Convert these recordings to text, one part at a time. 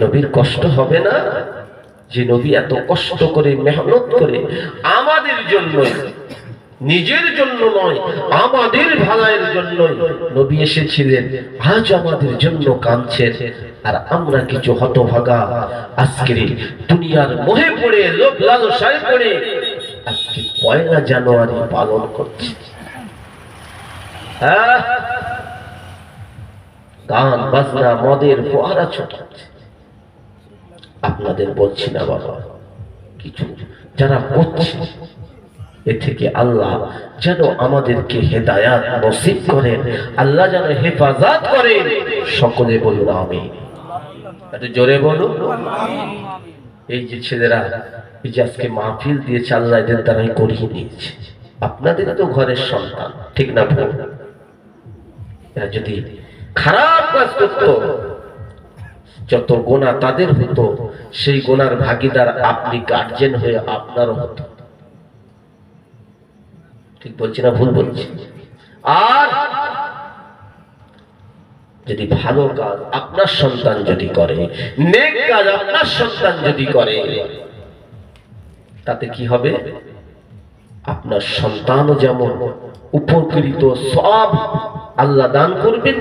নবীর কষ্ট হবে না? যে নবী এত কষ্ট করে, মেহনত করে আমাদের জন্য নিজের জন্য নয়, আমাদের ভালাইয়ের জন্য নবী এসেছিলেন। আজ আমাদের জন্য কাঁদছেন। আর আমরা কিছু হতভাগা। আজকের দুনিয়ার মোহে পড়ে লোক লালসায় পড়ে, আজকে পয়লা জানুয়ারি পালন করছি। গান, বাজনা, মদের ফোয়ারা ছোটাচ্ছে। আপনাদের বলছি না বাবা। কিছু যারা করছে এ থেকে আল্লাহ যেন আমাদেরকে হেদায়াত নসিব করেন, আল্লাহ যেন হেফাজত করেন, সকলে বলুন আমি জোরে বলুন। এই যে ছেলেরা, এই যে আজকে মাহফিল দিয়েছে, আল্লাহ এদের দ্বারাই করিয়ে নিয়েছে। আপনাদের তো ঘরের সন্তান, ঠিক না ভুল? এরা যদি খারাপ কাজ করতো যত গোনা তাদের হতো, সেই গোনার ভাগিদার আপনি গার্জেন হয়ে আপনারও হতো। ঠিক বলছি না ভুল বলছি? আর যদি ভালো কাজ আপনার সন্তান যদি করে কাজ আপনার সন্তান যদি করে, তাতে কি হবে? আপনার সন্তানও যেমন উপকৃত, সব আল্লাহ দান করবেন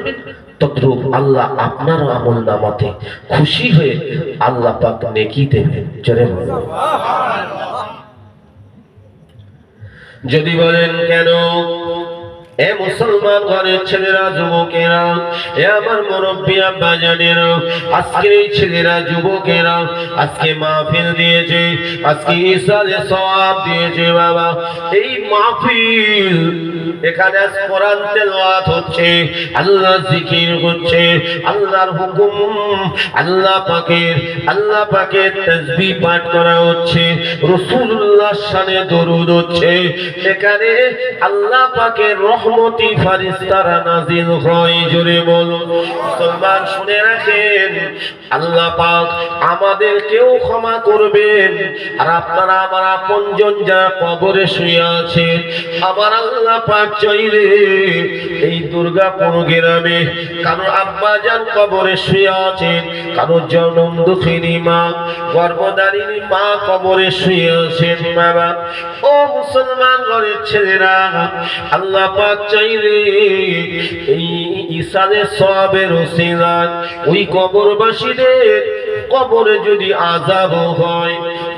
তদ্রূপ আল্লাহ আপনার আমল নামাতে খুশি হয়ে আল্লাহ পাক নেকি দেবেন। জোরে যদি বলেন কেন? এ মুসলমান ঘরের ছেলেরা, যুবকেরা, এ আমার মুরব্বী আব্বা জানেরা আজকের এই ছেলেরা, যুবকেরা, আজকে মাহফিল দিয়েছে, আজকে ইসালে সওয়াব দিয়েছে বাবা। এই মাহফিল এখানে কোরআন তেলাওয়াত হচ্ছে, আল্লাহ জিকির হচ্ছে আল্লাহর হুকুম, আল্লাহ পাকের আল্লাহ পাকের তাসবিহ পাঠ করা হচ্ছে রাসূলুল্লাহ শানে দরুদ হচ্ছে। এখানে আল্লাহ পাকের রহমতি ফারিস্তারা নাজিল হয়, জোরে বলুন। মুসলমান শুনে রাখেন আল্লাহ পাক আমাদেরকেও ক্ষমা করবেন। আর আপনারা আমার আপনজন যারা কবরে শুয়ে আছেন, আমার আল্লাহ পাক চাইলে এই দুর্গাপুর গ্রামে কারও আব্বা যান কবরে শুয়ে আছেন, কারও জনম দুঃখিনী মা, গর্ভধারিণী মা কবরে শুয়ে আছেন বাবা ও মুসলমান ঘরের ছেলেরা, আল্লাহ পাক চাইলে এই ইসালে সবের ওসিলায় ওই কবরবাসীদের কবরে যদি আজাব হয়,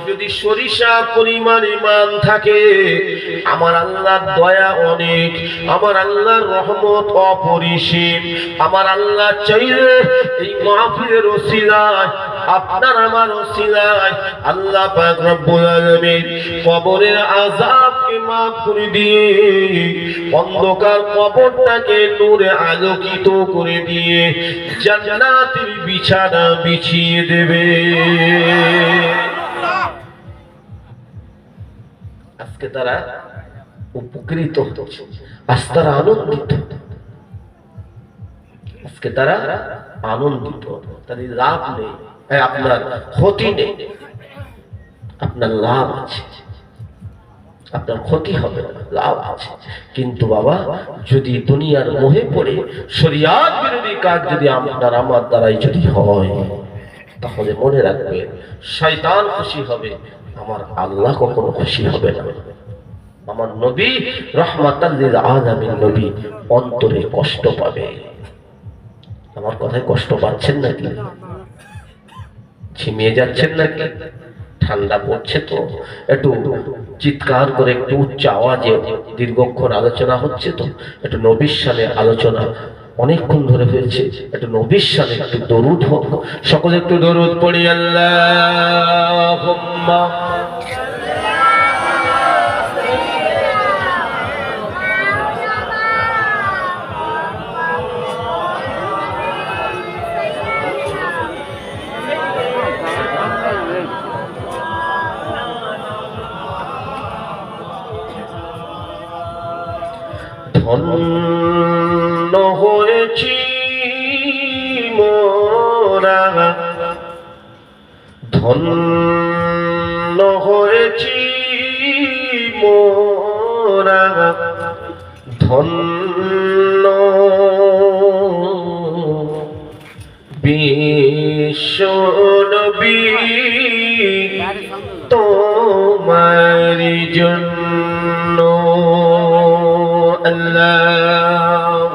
যদি সরিষা পরিমাণ ইমান থাকে, আমার আল্লাহর দয়া অনেক, আমার আল্লাহর রহমত অপরিসীম, আমার আল্লাহ চাইলে এই মাহফিলের ওসিলায়, আপনার আমার ওসিলায় আল্লাহ পাক রব্বুল আলামিন কবরের অন্ধকার কবরটাকে নূরে আলোকিত করে দিয়ে জান্নাতের বিছানা বিছিয়ে দেবে। আজকে তারা উপকৃত আজ তারা আনন্দিত। আজকে তারা আনন্দিত। তাদের লাভ নেই, আপনার ক্ষতি নেই, আপনার লাভ আছে। আপনার ক্ষতি হবে, লাভ আছে। কিন্তু বাবা, যদি দুনিয়ার মোহে পড়ে, শরিয়াত বিরোধী কাজ যদি আপনার আমার দ্বারাই যদি হয়, তাহলে মনে রাখবেন শয়তান খুশি হবে, আমার আল্লাহ কখনো খুশি হবে না। আমার নবী রহমাতাল্লিল আলামিন নবী, অন্তরে কষ্ট পাবে। আমার কথায় কষ্ট পাচ্ছেন নাকি? ঝিমিয়ে যাচ্ছেন নাকি? ঠান্ডা পড়ছে তো, একটু চিৎকার করে একটু উচ্চ আওয়াজে দীর্ঘক্ষণ আলোচনা হচ্ছে তো, একটা নবীর সালে আলোচনা অনেকক্ষণ ধরে হয়েছে, একটা নবীর সালে একটু দরুদ হোক, সকলে একটু দরুদ পড়ি আল্লাহ ধন্য হয়েছি মোরা। ধন্য হয়েছি মোরা। ধন্য বিশ্ব নবী তোমার জন্য اللهم